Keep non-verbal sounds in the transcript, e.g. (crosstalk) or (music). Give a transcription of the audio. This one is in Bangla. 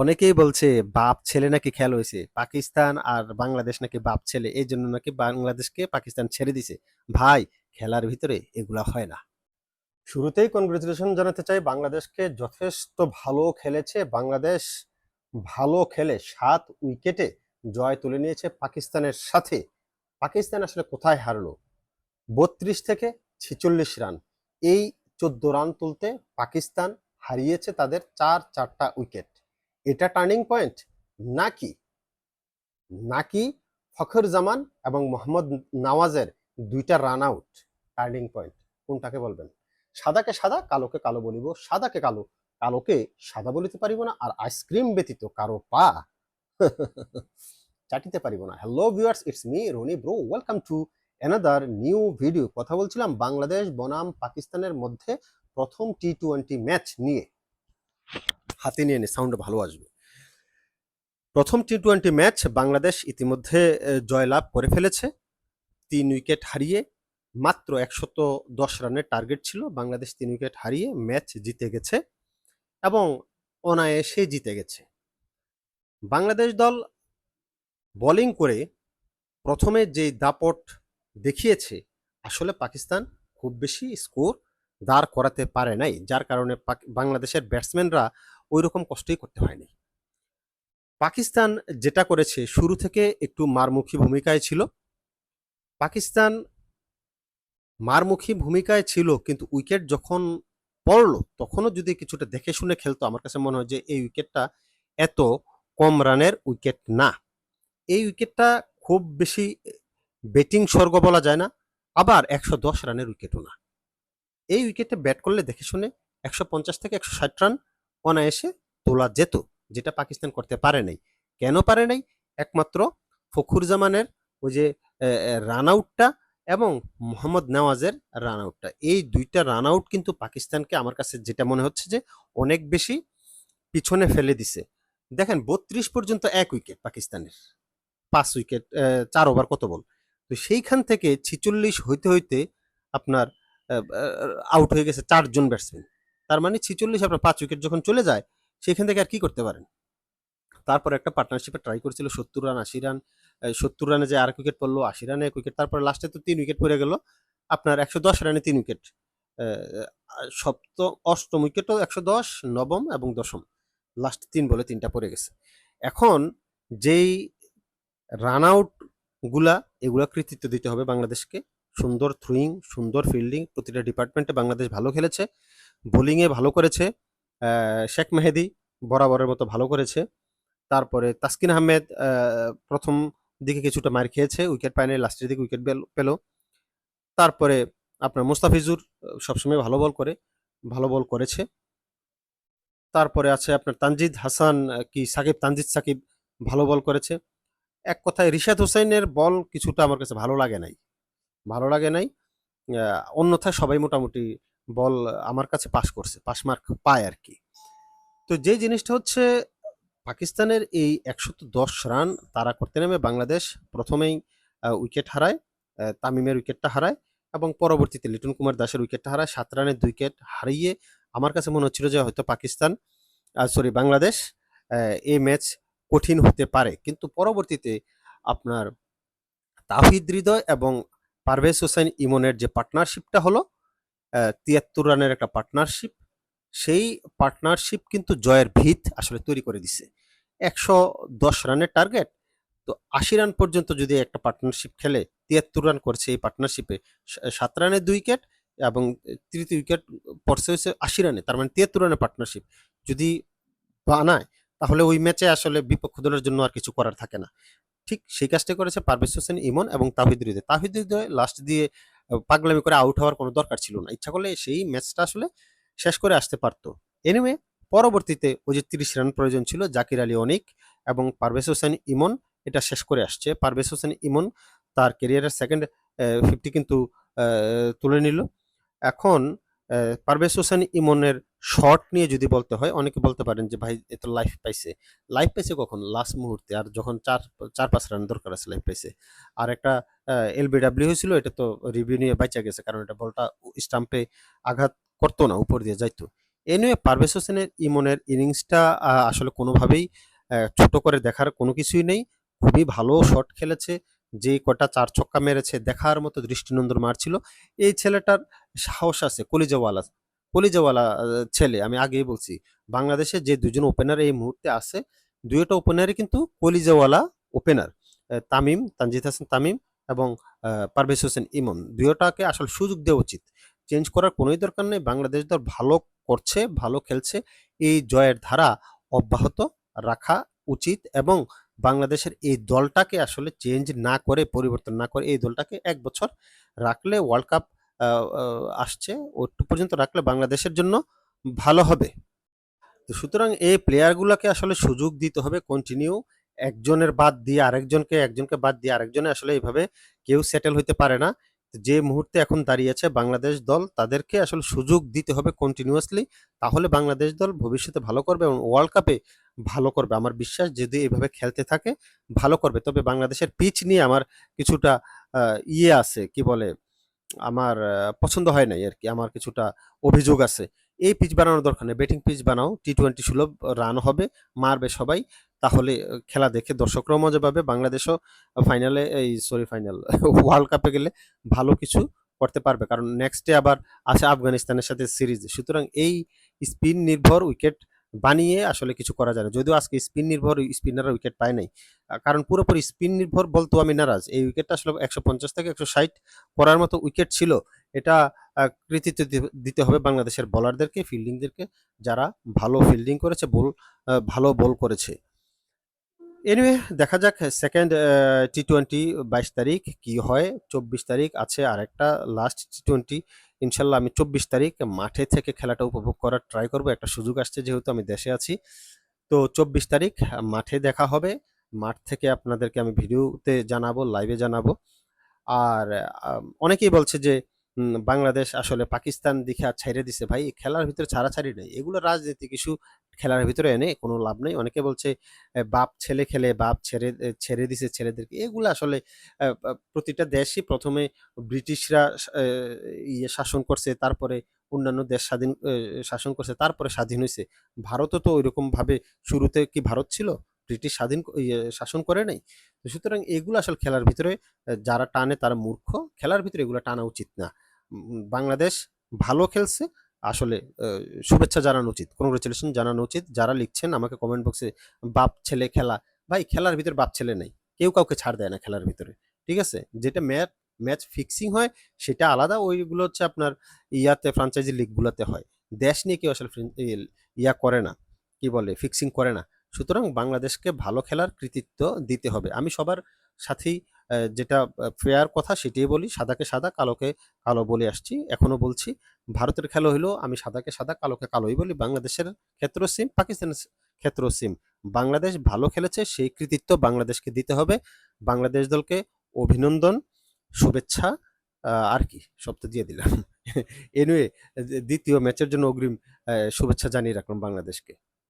অনেকেই বলছে বাপ ছেলে নাকি খেল হয়েছে, পাকিস্তান আর বাংলাদেশ নাকি বাপ ছেলে, এই জন্য নাকি বাংলাদেশকে পাকিস্তান ছেড়ে দিছে। ভাই, খেলার ভিতরে এগুলা হয় না। শুরুতেই কনগ্রেচুলেশন জানাতে চাই, বাংলাদেশকে যথেষ্ট ভালো খেলেছে, বাংলাদেশ ভালো খেলে সাত উইকেটে জয় তুলে নিয়েছে পাকিস্তানের সাথে। পাকিস্তান আসলে কোথায় হারলো? বত্রিশ থেকে ছেচল্লিশ রান। এই চোদ্দ রান তুলতে পাকিস্তান হারিয়েছে তাদের চার চারটা উইকেট এটা টার্নিং পয়েন্ট নাকি? নাকি ফখর জামান এবং মোহাম্মদ নওয়াজের দুইটা রান আউট টার্নিং পয়েন্ট কোনটাকে বলবেন? সাদাকে সাদা, কালোকে কালো বলিব। সাদাকে কালো, কালোকে সাদা বলিতে পারিব না আর আইসক্রিম ব্যতীত কারও পা (laughs) চাটিতে পারিব না। Hello viewers it's me Rony bro welcome to another new video কথা বলছিলাম বাংলাদেশ, বনাম, পাকিস্তানের মধ্যে প্রথম টি টোয়েন্টি ম্যাচ নিয়ে। হাতে নিয়ে নে সাউন্ড ভালো আসবে। প্রথম টি টোয়েন্টি ম্যাচ বাংলাদেশ ইতিমধ্যে জয়লাভ করে ফেলেছে। তিন উইকেট হারিয়ে মাত্র একশত দশ রানের টার্গেট ছিল। বাংলাদেশ তিন উইকেট হারিয়ে ম্যাচ জিতে গেছে এবং অনায়াসে জিতে গেছে। বাংলাদেশ দল বোলিং করে প্রথমে যে দাপট দেখিয়েছে, আসলে পাকিস্তান খুব বেশি স্কোর দাঁড় করাতে পারে নাই। যার কারণে বাংলাদেশের ব্যাটসম্যানরা ওই রকম কষ্টই করতে হয়নি। পাকিস্তান যেটা করেছে, শুরু থেকে একটু মারমুখী ভূমিকায় ছিল। পাকিস্তান মারমুখী ভূমিকায় ছিল, কিন্তু উইকেট যখন পড়ল, তখনও যদি কিছুটা দেখে শুনে খেলতো, আমার কাছে মনে হয় যে এই উইকেটটা এত কম রানের উইকেট না। এই উইকেটটা খুব বেশি ব্যাটিং স্বর্গ বলা যায় না, আবার একশো দশ রানের উইকেটও না। এই উইকেটে ব্যাট করলে দেখে শুনে একশো পঞ্চাশ থেকে একশো ষাট রান অনায়াসে তোলা যেত, যেটা পাকিস্তান করতে পারে নাই। কেন পারে নাই? একমাত্র ফখরুর জামানের ওই যে রান আউটটা এবং মোহাম্মদ নওয়াজের রান আউটটা এই দুইটা রান আউট কিন্তু পাকিস্তানকে আমার কাছে যেটা মনে হচ্ছে যে, অনেক বেশি পিছনে ফেলে দিছে। দেখেন, বত্রিশ পর্যন্ত এক উইকেট পাকিস্তানের। পাঁচ উইকেট চার ওভার কত বল? তো সেইখান থেকে ছিচল্লিশ হইতে হইতে আপনার আউট হয়ে গেছে চারজন ব্যাটসম্যান। তার মানে ছিচল্লিশ আপনার পাঁচ উইকেট যখন চলে যায়, সেখান থেকে আর কি করতে পারেন? তারপর একটা পার্টনারশিপে ট্রাই করেছিল সত্তর রান আশি রান সত্তর রানে যে আর উইকেট পড়ল, আশি রানে এক উইকেট তারপরে লাস্টে তো তিন উইকেট পড়ে গেল, আপনার একশো দশ রানে তিন উইকেট সপ্ত অষ্টম উইকেটও একশো দশ, নবম এবং দশম লাস্ট তিন বলে তিনটা পড়ে গেছে। এখন যেই রান আউটগুলা, এগুলা কৃতিত্ব দিতে হবে বাংলাদেশকে সুন্দর থ্রুইং সুন্দর ফিল্ডিং প্রতিটা ডিপার্টমেন্টে বাংলাদেশ ভালো খেলেছে। বোলিংয়ে ভালো করেছে। শেখ মেহেদি বরাবরের মতো ভালো করেছে। তারপরে তাসকিন আহমেদ প্রথম দিকে কিছুটা মার খেয়েছে উইকেট পায়নি লাস্টের দিকে উইকেট পেল তারপরে আপনার মুস্তাফিজুর সবসময় ভালো বল করে, ভালো বল করেছে। তারপরে আছে আপনার তানজিদ হাসান কি সাকিব, তানজিদ সাকিব ভালো বল করেছে। এক কথায় রিশাদ হোসেনের বল কিছুটা আমার কাছে ভালো লাগে নাই। ভালো লাগে নাই। অন্যথায় সবাই মোটামুটি বল আমার কাছে পাস করছে, পাস মার্ক পায় আর কি তো যে জিনিসটা হচ্ছে, পাকিস্তানের এই একশত দশ রান তারা করতে নেমে বাংলাদেশ প্রথমেই উইকেট হারায় তামিমের উইকেটটা হারায় এবং পরবর্তীতে লিটন কুমার দাসের উইকেটটা হারায়, সাত রানের দুই উইকেট হারিয়ে আমার কাছে মনে হচ্ছিল যে হয়তো পাকিস্তান সরি বাংলাদেশ এই ম্যাচ কঠিন হতে পারে। কিন্তু পরবর্তীতে আপনার তাহিদ হৃদয় এবং পারভেজ হোসেন ইমনের যে পার্টনারশিপটা হলো তিয়াত্তর রানের একটা পার্টনারশিপ সেই পার্টনারশিপ কিন্তু জয়ের ভিত আসলে তৈরি করে দিছে। একশো দশ রানের টার্গেট তো আশি রান পর্যন্ত যদি একটা পার্টনারশিপ খেলে, তিয়াত্তর রান করছে এই পার্টনারশিপে সাত রানের দুই উইকেট এবং তৃতীয় উইকেট পড়ছে হয়েছে আশি রানে, তার মানে তিয়াত্তর রানের পার্টনারশিপ যদি বানায়, তাহলে ওই ম্যাচে আসলে বিপক্ষ দলের জন্য আর কিছু করার থাকে না। ঠিক সেই কাজটা করেছে পারভেজ হোসেন ইমন এবং তাহিদ হৃদয়। তাহিদ লাস্ট দিয়ে পাগলামি করে আউট হওয়ার কোনো দরকার ছিল না। ইচ্ছা করলে সেই ম্যাচটা আসলে শেষ করে আসতে পারতো। এনিওয়ে পরবর্তীতে ওই যে তিরিশ রান প্রয়োজন ছিল জাকির আলী অনিক এবং পারভেজ হোসেন ইমন, এটা শেষ করে আসছে। পারভেজ হোসেন ইমন তার কেরিয়ারের সেকেন্ড ফিফটি কিন্তু তুলে নিল। এখন পারভেজ হোসেন ইমনের শট নিয়ে যদি বলতে হয়, অনেকে বলতে পারেন যে, ভাই এত লাইফ পাইছে। লাইফ পাইছে কখন? লাস্ট মুহূর্তে। আর যখন চার চার পাঁচ রান দরকার আছে লাইফ পাইছে। আর একটা এলবিডাব্লিউ হয়েছিল, এটা তো রিভিউ নিয়ে বাইচা গেছে, কারণ এটা বলটা স্টাম্পে আঘাত করতো না, উপর দিয়ে যাইতো। এ নিয়ে পারভেজ হোসেনের ইমনের ইনিংসটা আসলে কোনোভাবেই ছোট করে দেখার কোনো কিছুই নেই। খুবই ভালো শট খেলেছে। যে কটা চার ছক্কা মেরেছে, দেখার মতো দৃষ্টিনন্দন মারছিল। এই ছেলেটার সাহস আছে, কলিজাওয়ালা কলিজাওয়ালা ছেলে, আমি আগেই বলছি। বাংলাদেশে যে দুজন ওপেনার এই মুহূর্তে আছে, দুইটা ওপেনারই কিন্তু কলিজাওয়ালা ওপেনার তামিম, তানজিদ হাসান তামিম এবং পারভেজ হোসেন ইমন। দুইটাকে আসলে সুযোগ দেওয়া উচিত। চেঞ্জ করার কোনোই দরকার নেই। বাংলাদেশ দল ভালো করছে, ভালো খেলছে। এই জয়ের ধারা অব্যাহত রাখা উচিত এবং বাংলাদেশের এই দলটাকে আসলে চেঞ্জ না করে, পরিবর্তন না করে এই দলটাকে এক বছর রাখলে ওয়ার্ল্ড কাপ আসছে। ওটু পর্যন্ত রাখলে বাংলাদেশের জন্য ভালো হবে। তো সুতরাং এই প্লেয়ারগুলোকে আসলে সুযোগ দিতে হবে কন্টিনিউ একজনের বাদ দিয়ে আরেকজনকে, একজনকে বাদ দিয়ে আরেকজনে আসলে এইভাবে কেউ সেটেল হইতে পারে না। যে মুহূর্তে এখন দাঁড়িয়েছে বাংলাদেশ দল, তাদেরকে আসলে সুযোগ দিতে হবে কন্টিনিউয়াসলি তাহলে বাংলাদেশ দল ভবিষ্যতে ভালো করবে এবং ওয়ার্ল্ড কাপে ভালো করবে। আমার বিশ্বাস যদি এভাবে খেলতে থাকে, ভালো করবে। তবে বাংলাদেশের পিচ নিয়ে আমার কিছুটা ইয়ে আছে, কি বলে আমার পছন্দ হয় নাই আর কি আমার কিছুটা অভিযোগ আছে। এই পিচ বানানোর দরকার নেই। ব্যাটিং পিচ বানাও। টি টোয়েন্টি সুলভ রান হবে, মারবে সবাই। তাহলে খেলা দেখে দর্শকরাও মজা পাবে। বাংলাদেশও ফাইনালে এই সরি ফাইনাল ওয়ার্ল্ড কাপে গেলে ভালো কিছু করতে পারবে। কারণ নেক্সট ডে আবার আছে আফগানিস্তানের সাথে সিরিজ সুতরাং এই স্পিন নির্ভর উইকেট বানিয়ে আসলে কিছু করা যায় না। যদিও আজকে স্পিন নির্ভর স্পিনাররা উইকেট পায় নাই। কারণ পুরোপুরি স্পিন নির্ভর বলতো আমি নারাজ। এই উইকেটটা আসলে একশো পঞ্চাশ থেকে একশো ষাট করার মতো উইকেট ছিল। এটা কৃতিত্ব দিতে হবে বাংলাদেশের বোলারদেরকে, ফিল্ডিংদেরকে, যারা ভালো ফিল্ডিং করেছে, বল ভালো বল করেছে। এনিওয়ে, দেখা যাক সেকেন্ড টি টোয়েন্টি বাইশ তারিখ কি হয়, চব্বিশ তারিখ আছে আরেকটা, লাস্ট টি টোয়েন্টি। ইনশাল্লাহ আমি চব্বিশ তারিখ মাঠে থেকে খেলাটা উপভোগ করার ট্রাই করব। একটা সুযোগ আসছে যেহেতু আমি দেশে আছি। তো চব্বিশ তারিখ মাঠে দেখা হবে। মাঠ থেকে আপনাদেরকে আমি ভিডিওতে জানাব লাইভে জানাব। আর অনেকেই বলছে যে বাংলাদেশ আসলে পাকিস্তান দিকে ছাড়িয়ে দিছে। ভাই, খেলার ভিতরে ছাড়াছাড়ি নেই। এগুলো রাজনীতি কিছু খেলার ভিতরে এনে কোনো লাভ নেই। অনেকে বলছে বাপ ছেলে খেলে বাপ ছেড়ে ছেড়ে দিছে ছেলেদেরকে। এগুলো আসলে প্রতিটা দেশই প্রথমে ব্রিটিশরা ইয়ে শাসন করছে তারপরে অন্যান্য দেশ স্বাধীন শাসন করছে তারপরে স্বাধীন হয়েছে ভারতও তো ওইরকম ভাবে শুরুতে কি ভারত ছিল? ব্রিটিশ স্বাধীন ইয়ে, শাসন করে নাই। তো সুতরাং এগুলো আসলে খেলার ভিতরে যারা টানে তারা মূর্খ। খেলার ভিতরে এগুলো টানা উচিত না। বাংলাদেশ ভালো খেলছে আসলে শুভেচ্ছা জানানো উচিত কংগ্রেচুলেশন জানানো উচিত। যারা লিখছেন, আমাকে কমেন্ট বক্সে বাপ ছেলে খেলা, ভাই খেলার ভিতরে বাপ ছেলে নেই, কেউ কাউকে ছাড় দেয় না খেলার ভিতরে, ঠিক আছে? যেটা ম্যাচ ম্যাচ ফিক্সিং হয়, সেটা আলাদা, ওইগুলো হচ্ছে আপনার ইয়াতে ফ্রাঞ্চাইজি লিগগুলোতে হয়। দেশ নিয়ে কেউ আসলে ইয়া করে না, কি বলে ফিক্সিং করে না। সুতরাং বাংলাদেশকে ভালো খেলার কৃতিত্ব দিতে হবে। আমি সবার সাথেই যেটা ফেয়ার কথা সেটাই বলি, সাদাকে সাদা, কালোকে কালো বলে আসছি। এখনও বলছি, ভারতের খেলা হইল, আমি সাদাকে সাদা, কালোকে কালোই বলি। বাংলাদেশের ক্ষেত্র সিম পাকিস্তানের ক্ষেত্র সিম বাংলাদেশ ভালো খেলেছে, সেই কৃতিত্ব বাংলাদেশকে দিতে হবে। বাংলাদেশ দলকে অভিনন্দন, শুভেচ্ছা আর কি, সব তো দিয়ে দিলাম। (laughs) এনিওয়ে দ্বিতীয় ম্যাচের জন্য অগ্রিম শুভেচ্ছা জানিয়ে রাখলাম বাংলাদেশকে।